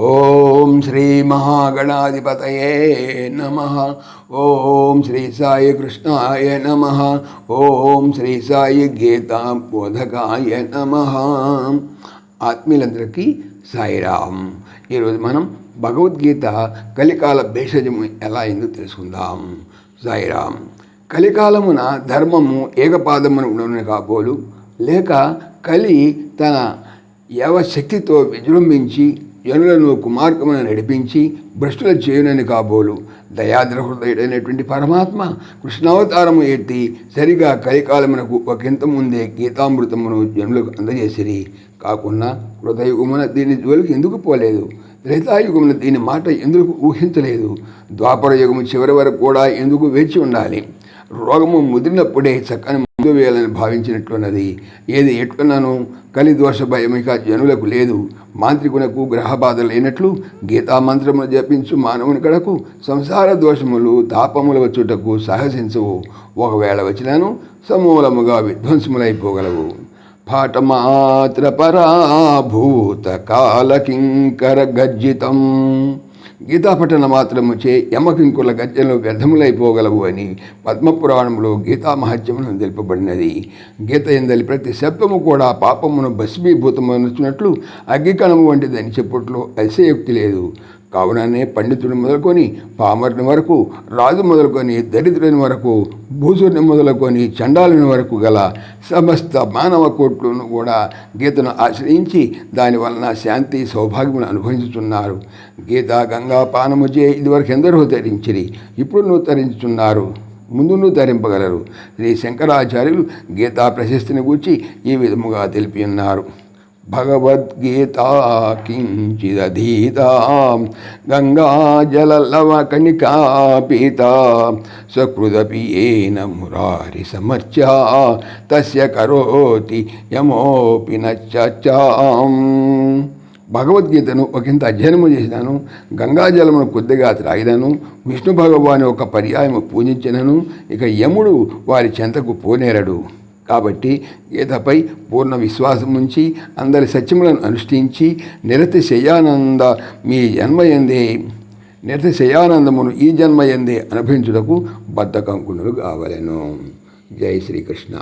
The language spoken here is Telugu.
ఓం శ్రీ మహాగణాధిపతయే నమ. ఓం శ్రీ సాయి కృష్ణాయ నమ. ఓం శ్రీ సాయి గీతా బోధకాయ నమ. ఆత్మీయులందరికీ సాయిరామ్. ఈరోజు మనం భగవద్గీత కలికాల భేషజము ఎలా అయిందో తెలుసుకుందాం. సాయిరామ్. కలికాలమున ధర్మము ఏకపాదమున ఉండను కాబోలు లేక కలి తన యవశక్తితో విజృంభించి జనులను కుమార్గమున నడిపించి భ్రష్టుల చేయునని కాబోలు. దయాద్రహృదయుడైనటువంటి పరమాత్మ కృష్ణావతారము ఎత్తి సరిగా కలికాలమునకు ఒకంత ముందే గీతామృతమును జనులకు అందజేసిరి. కాకుండా హృదయుగమున దీని జోలికి ఎందుకు పోలేదు? త్రేతాయుగమున దీని మాట ఎందుకు ఊహించలేదు? ద్వాపర యుగము చివరి వరకు కూడా ఎందుకు వేచి ఉండాలి? రోగము ముదిరినప్పుడే చక్కని ముందు వేయాలని భావించినట్లున్నది. ఏది ఎట్లున్నాను కలి దోష భయమిక జనులకు లేదు. మాంత్రికునకు గ్రహ బాధ లేనట్లు గీతా మంత్రములు జపించు మానవుని కడకు సంసార దోషములు తాపముల వచ్చుటకు సాహసించవు. ఒకవేళ వచ్చినాను సమూలముగా విధ్వంసములైపోగలవు. పాఠమాత్ర పరాభూత కాలకింకర గర్జితం. గీతాపఠన మాత్రము చే యమకింకుల గద్యంలో వ్యర్థములైపోగలవు అని పద్మపురాణంలో గీతామహత్యమును తెలుపబడినది. గీత ఎందలి ప్రతి శబ్దము కూడా పాపమును భస్మీభూతమనుచున్నట్లు అగ్గికణము వంటిదని చెప్పుట్లో అతిశయోక్తి లేదు. కావుననే పండితుని మొదలుకొని పామరుని వరకు రాజు మొదలుకొని దరిద్రుని వరకు భూసుని మొదలుకొని చండాలుని వరకు గల సమస్త మానవ కోట్లను కూడా గీతను ఆశ్రయించి దానివలన శాంతి సౌభాగ్యములు అనుభవించుతున్నారు గీత గంగా పానము చే ఇదివరకు ఎందరో ధరించిరి ఇప్పుడు నువ్వు తరించుతున్నారు ముందును ధరింపగలరు. శ్రీ శంకరాచార్యులు గీతా ప్రశస్తిని గూర్చి ఈ విధముగా తెలిపి ఉన్నారు. భగవద్గీతా కించిదధీతా గంగాజలలవ పీత సకృదపి ఏన మురారి సమర్చ తస్య కరోతి యమోపి నచ్చాం భగవద్గీతను ఒకంత అధ్యయనము చేసినాను గంగాజలమును కొద్దిగా త్రాగినాను విష్ణు భగవాని ఒక పర్యాయము పూజించినను ఇక యముడు వారి చెంతకు పోనేరడు. కాబట్టి గీతపై పూర్ణ విశ్వాసం ఉంచి అందరి సత్యములను అనుష్ఠించి నిరతిశయానంద మీ జన్మయందే నిరతిశయానందమును ఈ జన్మయందే అనుభవించుటకు బద్ధకంకునులు కావలను. జై శ్రీకృష్ణ.